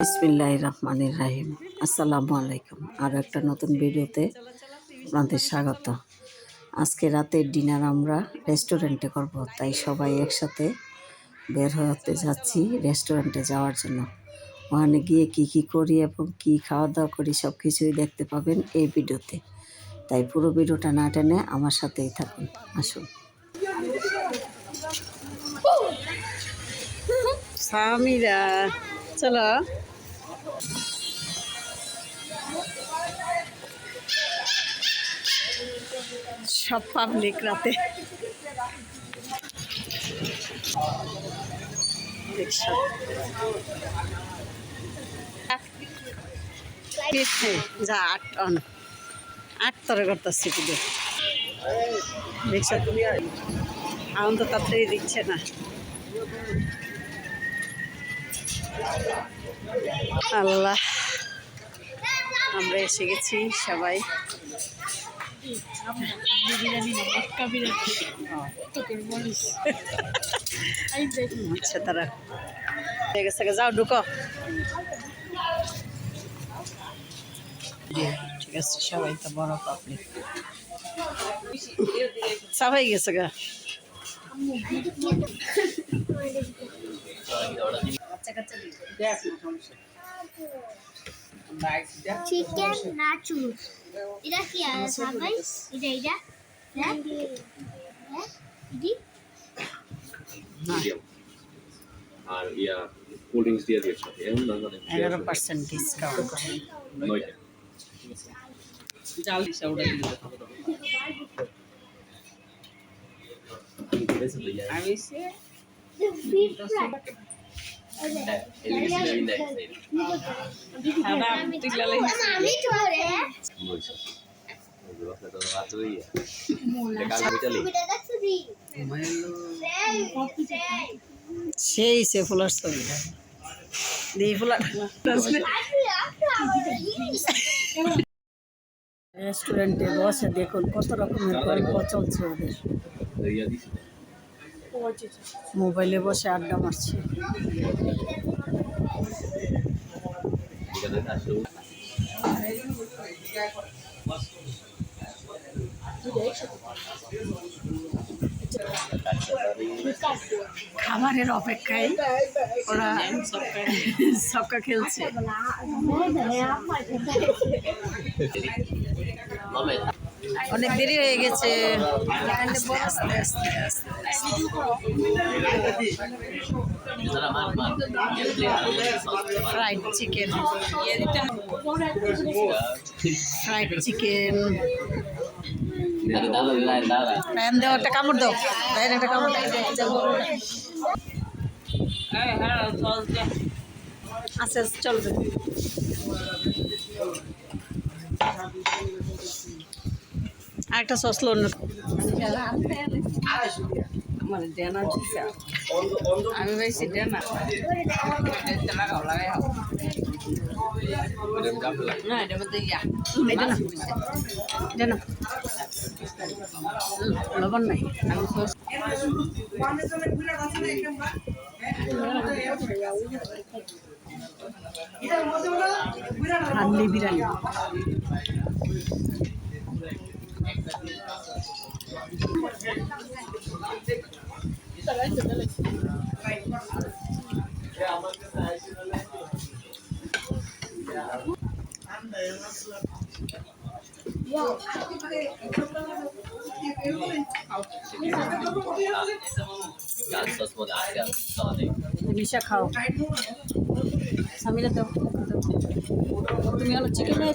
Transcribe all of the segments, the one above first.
বিসমিল্লাহ রহমানির রাহিম। আসসালামু আলাইকুম। আরও একটা নতুন ভিডিওতে আপনাদের স্বাগত। আজকে রাতের ডিনার আমরা রেস্টুরেন্টে করব, তাই সবাই একসাথে বের হতে যাচ্ছি রেস্টুরেন্টে যাওয়ার জন্য। ওখানে গিয়ে কি কি করি এবং কি খাওয়া দাওয়া করি সব কিছুই দেখতে পাবেন এই ভিডিওতে। তাই পুরো ভিডিওটা না টেনে আমার সাথেই থাকুন, আসুন। সামিরা চলো। সব পাবলিক রাতে। যা, আট অন। আট তরে করতেছি কিন্তু। রিক্সা তো তাড়াতাড়ি দিচ্ছে না। আল্লাহ। আমরা এসে গেছি সবাই। আচ্ছা তারা গেছে যাও, ঢুকো। ঠিক আছে, সবাই তো বড় পাবলিক সব হয়ে গেছে গা। চিকেন নাচুস এটা কি ভাই এটা এটা হ্যাঁ আর ইয়া কোল্ড ড্রিঙ্কস দিয়ে দিয়েছ এমন মানে the beef fry সেই সে ফুলার ছবি দিয়ে ফুলার রেস্টুরেন্টে বসে দেখুন কত রকমের গল্প চলছে ওদের মোবাইলে বসে আড্ডা মারছে। খাবারের অপেক্ষায় ওরা সক্কা খেলছে। অনেক দেরি হয়ে গেছে। চিকেন চিকেন একটা কামড় একটা কামড় আচ্ছা চলবে আরেকটা সস লোন আমি লাগাও না এটা মধ্যে ইয়া। এটা না এটা না লবণ নাই। আমি সস বিরিয়ানি। নিশা খাও। সামিরা দাও তুমি হলো চিকেন নিয়ে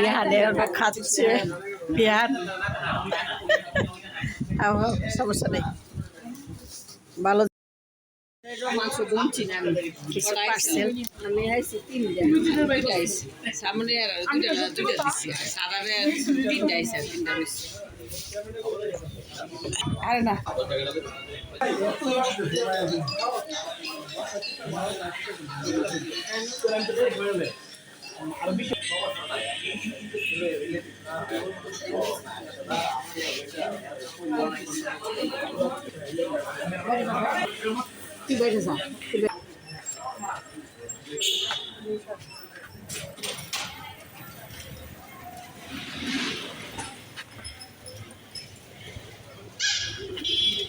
ইহানে ওরা খাচ্ছে। আহ, সমস্যা নেই। ভালো মাংস গুনছি না কিছু পার্সেল আমি আইছি তিনটা সামনে আর দুইটা দুইটা দিছি। সাদারে তিনটা আর তিনটা আরে না। তুই বেড়ে যা তুই বে- রাখুন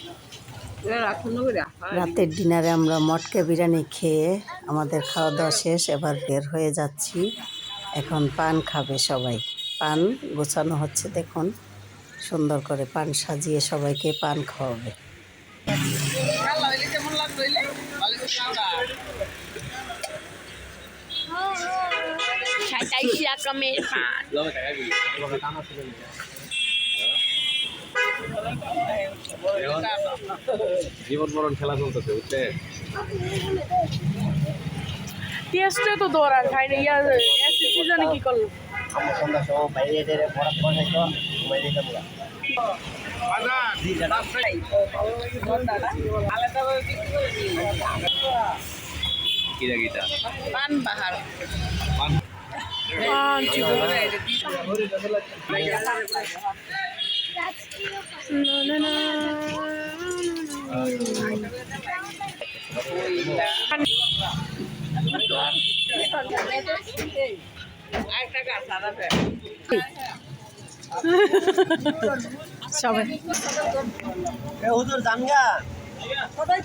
না করে রাতের ডিনারে আমরা মটকা বিরিয়ানি খেয়ে আমাদের খাওয়া দাওয়া শেষ এবার বের হয়ে যাচ্ছি। এখন পান খাবে সবাই। পান গোছানো হচ্ছে দেখুন। সুন্দর করে পান সাজিয়ে সবাইকে পান খাওয়াবে। পান। জীবন মরণ খেলা চলতেছে বুঝলে? টেস্টে তো দৌড়া খাই না ইয়া এসি জানে কি করল? কিরা কিটা পান বাহার আরেকটা গাছ সাদা সবাই হুজুর জানগা কোথায়